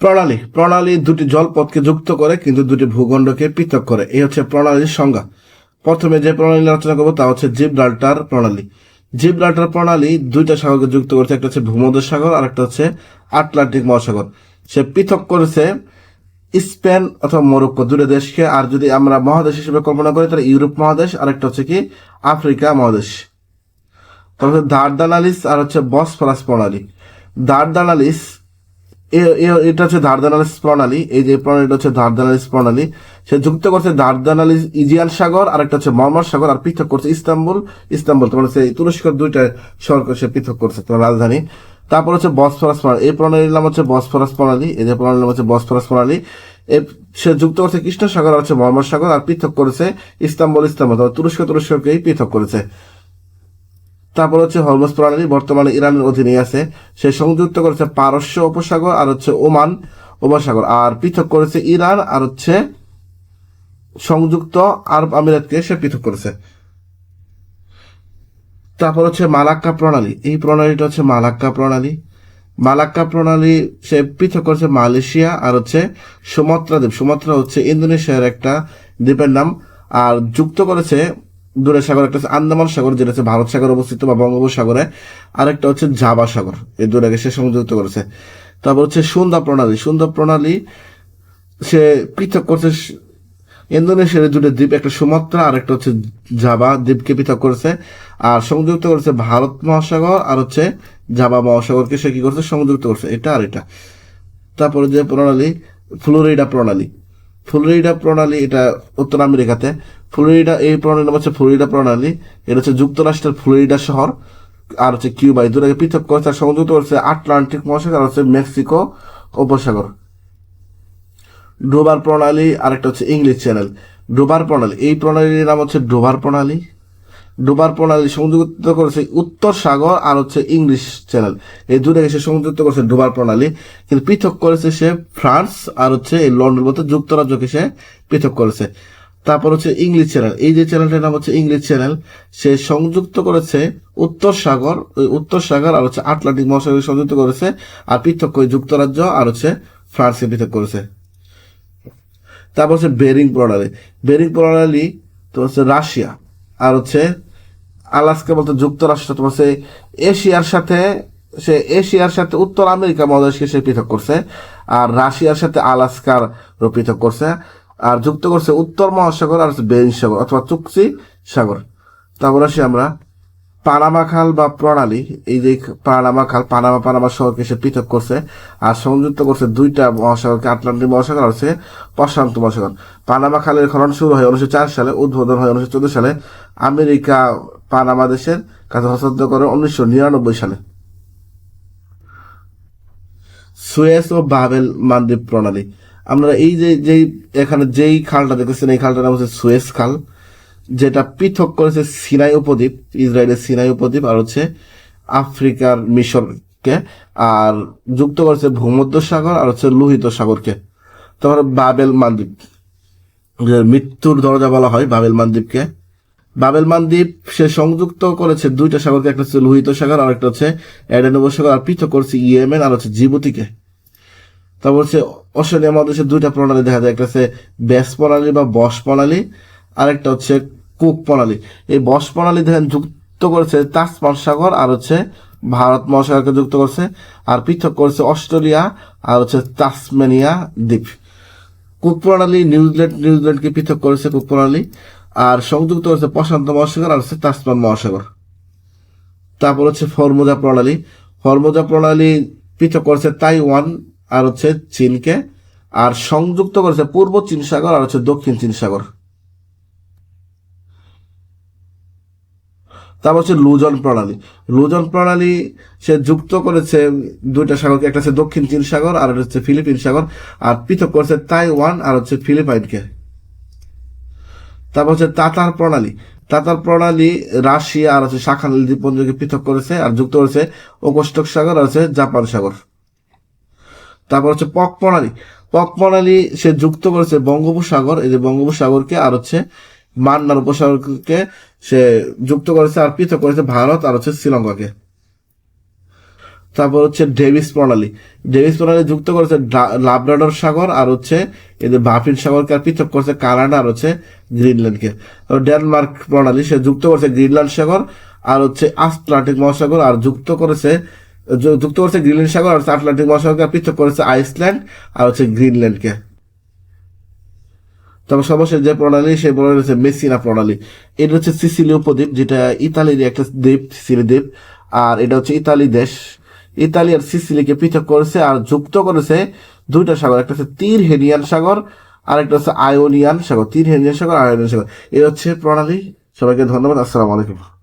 প্রণালী। প্রণালী দুটি জলপথকে যুক্ত করে, কিন্তু দুটি ভূখণ্ডকে পৃথক করে। এই হচ্ছে প্রণালীর সংজ্ঞা। প্রথমে যে প্রণালী আলোচনা করব, তা হচ্ছে জিব্রাল্টার প্রণালী। জিব্রাল্টার প্রণালী দুইটা সাগরকে যুক্ত করেছে, একটা হচ্ছে ভূমধ্য সাগর, আর একটা হচ্ছে আটলান্টিক মহাসাগর। সে পৃথক করেছে স্পেন অথবা মরক্কো, দুটো দেশকে। আর যদি আমরা মহাদেশ হিসেবে কল্পনা করি, তাহলে ইউরোপ মহাদেশ, আর একটা হচ্ছে কি, আফ্রিকা মহাদেশ। তারপরে দার্দানালিস, আর হচ্ছে বসফরাস প্রণালী। দার্দানালিস এটা হচ্ছে দার্দানালিস প্রণালী। এই যে প্রণালীটা হচ্ছে দার্দানালিস প্রণালী, সে যুক্ত করছে দার্দানালিস ইজিয়ান সাগর আর একটা হচ্ছে মর্মর সাগর, আর পৃথক করছে ইস্তাম্বুল ইস্তাম্বুল তোমার হচ্ছে তুরস্কর দুইটা শহরকে সে পৃথক করছে তোমার রাজধানী। তারপর হচ্ছে বসফরাস প্রণালী, এই প্রণালীর নাম হচ্ছে বসফরাস প্রণালী, এই যে প্রণালীর নাম হচ্ছে বসফরাস প্রণালী। সে যুক্ত করছে কৃষ্ণ সাগর আর হচ্ছে মর্মর সাগর, আর পৃথক করেছে ইস্তাম্বুল ইস্তাম্বুল তোমার তুরস্ক তুরস্ককেই পৃথক করেছে। তারপর হচ্ছে হরমুজ প্রণালী বর্তমানে ইরানের অধীনে আছে। সে সংযুক্ত করেছে পারস্য উপসাগর আর হচ্ছে ওমান উপসাগর। আর পৃথক করেছে ইরান আর হচ্ছে সংযুক্ত আরব আমিরাতকে সে পৃথক করেছে। তারপর হচ্ছে মালাক্কা প্রণালী। এই প্রণালীটা হচ্ছে মালাক্কা প্রণালী। মালাক্কা প্রণালী সে পৃথক করেছে মালয়েশিয়া আর হচ্ছে সুমাত্রা দ্বীপ। সুমাত্রা হচ্ছে ইন্দোনেশিয়ার একটা দ্বীপের নাম। আর যুক্ত করেছে দূরের সাগর, একটা হচ্ছে আন্দামান সাগর, যেটা হচ্ছে ভারত সাগর অবস্থিত বা বঙ্গোপসাগরে। আরেকটা হচ্ছে জাবা সাগর, এই দূরে সে সংযুক্ত করেছে। তারপর হচ্ছে সুন্দর প্রণালী সুন্দর প্রণালী সে পৃথক করছে ইন্দোনেশিয়ার দুটো দ্বীপ, একটা সুমাত্রা আর একটা হচ্ছে জাবা, দ্বীপকে পৃথক করেছে। আর সংযুক্ত করেছে ভারত মহাসাগর আর হচ্ছে জাবা মহাসাগরকে সে কি করছে? সংযুক্ত করছে, এটা আর এটা। তারপরে যে প্রণালী, ফ্লোরিডা প্রণালী। ফ্লোরিডা প্রণালী এটা উত্তর আমেরিকাতে। ফ্লোরিডা, এই প্রণালীর নাম হচ্ছে ফ্লোরিডা প্রণালী। এটা হচ্ছে যুক্তরাষ্ট্রের ফ্লোরিডা শহর। আর হচ্ছে কিউবা। এই দুটাকে পৃথক করে তার সংযুক্ত করেছে আটলান্টিক মহাসাগর আর হচ্ছে মেক্সিকো উপসাগর। ডোবার প্রণালী আর একটা হচ্ছে ইংলিশ চ্যানেল। ডোবার প্রণালী। এই প্রণালীর নাম হচ্ছে ডোবার প্রণালী। ডোবার প্রণালী সংযুক্ত করেছে উত্তর সাগর আর হচ্ছে ইংলিশ চ্যানেল। এই দুটাকে সে সংযুক্ত করেছে ডোবার প্রণালী, কিন্তু পৃথক করেছে সে ফ্রান্স আর হচ্ছে এই লন্ডন মতো যুক্তরাজ্যকে সে পৃথক করেছে। তারপর হচ্ছে ইংলিশ চ্যানেল। এই যে চ্যানেলটার নাম হচ্ছে ইংলিশ চ্যানেল, সে সংযুক্ত করেছে উত্তর সাগর ওই উত্তর সাগর আর হচ্ছে আটলান্টিক মহাসাগর সংযুক্ত করেছে, আর পৃথক করে যুক্তরাজ্য আর হচ্ছে ফ্রান্সকে পৃথক করেছে। তারপর হচ্ছে বেরিং প্রণালী। বেরিং প্রণালী তো হচ্ছে রাশিয়া, আর হচ্ছে আলাস্কা বলতে, যুক্তরাষ্ট্র তোমার হচ্ছে এশিয়ার সাথে সে এশিয়ার সাথে উত্তর আমেরিকা মহাদেশকে সে পৃথক করছে, আর রাশিয়ার সাথে আলাস্কার পৃথক করছে, আর যুক্ত করছে উত্তর মহাসাগর আর বেরিং সাগর, অথবা চুক্সি সাগর। তারপর আসি আমরা, পানামা খাল বা প্রণালী, এই যে পানামা খাল, পানামা পানামা শহরকে সে পৃথক করছে, আর সংযুক্ত করছে দুইটা মহাসাগরকে, আটলান্টিক মহাসাগর আর হচ্ছে প্রশান্ত মহাসাগর। পানামা খালের খনন শুরু হয় উনিশশো চার সালে, উদ্বোধন হয় উনিশশো চোদ্দ সালে। আমেরিকা পানামা দেশের কাছে হস্তান্তর করে উনিশশো নিরানব্বই সালে। সুয়েস ও বাবেল মানদ্বীপ প্রণালী। আমরা এই যে যেই এখানে যেই খালটা দেখতেছেন, এই খালটার নাম হচ্ছে সুয়েস খাল, যেটা পৃথক করেছে সিনাই উপদ্বীপ, ইসরায়েলের সিনাই উপদ্বীপ, আর হচ্ছে আফ্রিকার মিশরকে, আর যুক্ত করেছে ভূমধ্য সাগর আর হচ্ছে লোহিত সাগরকে। তারপরে বাবেল মালদ্বীপ যে মৃত্যুর দরজা বলা হয় বাবেল মালদ্বীপকে বাবেল মালদ্বীপ সে সংযুক্ত করেছে দুইটা সাগরকে, একটা হচ্ছে লোহিত সাগর, আর একটা হচ্ছে এডেন উপসাগর আর পৃথক করেছে ইয়েমেন, আর হচ্ছে জিবুতিকে। তারপর হচ্ছে অস্ট্রেলিয়া মহাদেশের দুইটা প্রণালী দেখা যায়, একটা হচ্ছে ব্যাস প্রণালী বা বস প্রণালী, আর একটা হচ্ছে কুক প্রণালী। এই বস প্রণালী দেখেন যুক্ত করেছে তাসমান সাগর, আর হচ্ছে ভারত মহাসাগরকে যুক্ত করছে, আর পৃথক করেছে অস্ট্রেলিয়া, আর হচ্ছে তাসমেনিয়া দ্বীপ। কুক প্রণালী, নিউজিল্যান্ড, নিউজিল্যান্ডকে পৃথক করেছে কুক প্রণালী। সংযুক্ত হচ্ছে প্রশান্ত মহাসাগর আর হচ্ছে তাসমান মহাসাগর। তারপর হচ্ছে ফর্মোজা প্রণালী। ফর্মোজা প্রণালী পৃথক করেছে তাইওয়ান আর হচ্ছে চীনকে, আর সংযুক্ত করেছে পূর্ব চীন সাগর আর হচ্ছে দক্ষিণ চীন সাগর। তারপর হচ্ছে লুজন প্রণালী। লুজন প্রণালী সে যুক্ত করেছে দুইটা সাগরকে, একটা হচ্ছে দক্ষিণ চীন সাগর আর হচ্ছে ফিলিপিন সাগর, আর পৃথক করেছে তাইওয়ান আর হচ্ছে ফিলিপাইনকে। তারপর হচ্ছে তাতার প্রণালী। তাতার প্রণালী রাশিয়া আর হচ্ছে শাখা নীল দ্বীপপুঞ্জকে পৃথক করেছে আর যুক্ত করেছে ওকস্টক সাগর আর হচ্ছে জাপান সাগর। তারপর হচ্ছে পক প্রণালী। পক প্রণালী সে যুক্ত করেছে বঙ্গোপসাগর। এই যে বঙ্গোপসাগরকে আর হচ্ছে মান্নার উপসাগরকে সে যুক্ত করেছে আর পৃথক করেছে ভারত আর হচ্ছে শ্রীলঙ্কাকে। তারপর হচ্ছে ডেভিস প্রণালী। ডেভিস প্রণালী যুক্ত করেছে লাব্রাডর সাগর আর হচ্ছে এদের বাফিন সাগরকে আর পৃথক করেছে কানাডা আর হচ্ছে গ্রিনল্যান্ডকে। ডেনমার্ক প্রণালী, সে যুক্ত করেছে গ্রিনল্যান্ড সাগর আর হচ্ছে আটলান্টিক মহাসাগর আর যুক্ত করেছে যুক্ত করেছে গ্রিনল্যান্ড সাগর আর আটলান্টিক মহাসাগরকে পৃথক করেছে আইসল্যান্ড আর হচ্ছে গ্রিনল্যান্ডকে। তবে সর্বশেষ যে প্রণালী, সেই প্রণালী হচ্ছে মেসিনা প্রণালী। এটা হচ্ছে সিসিলি উপদ্বীপ যেটা ইতালির একটা দ্বীপ, সিসিলি দ্বীপ, আর এটা হচ্ছে ইতালি দেশ। ইতালি আর সিসিলিকে পৃথক করেছে আর যুক্ত করেছে দুইটা সাগর, একটা হচ্ছে তীর হেনিয়ান সাগর আর একটা হচ্ছে আয়োনিয়ান সাগর। তীর হেনিয়ান সাগর, আয়োনিয়ান সাগর। এই হচ্ছে প্রণালী। সবাইকে ধন্যবাদ। আসসালামু আলাইকুম।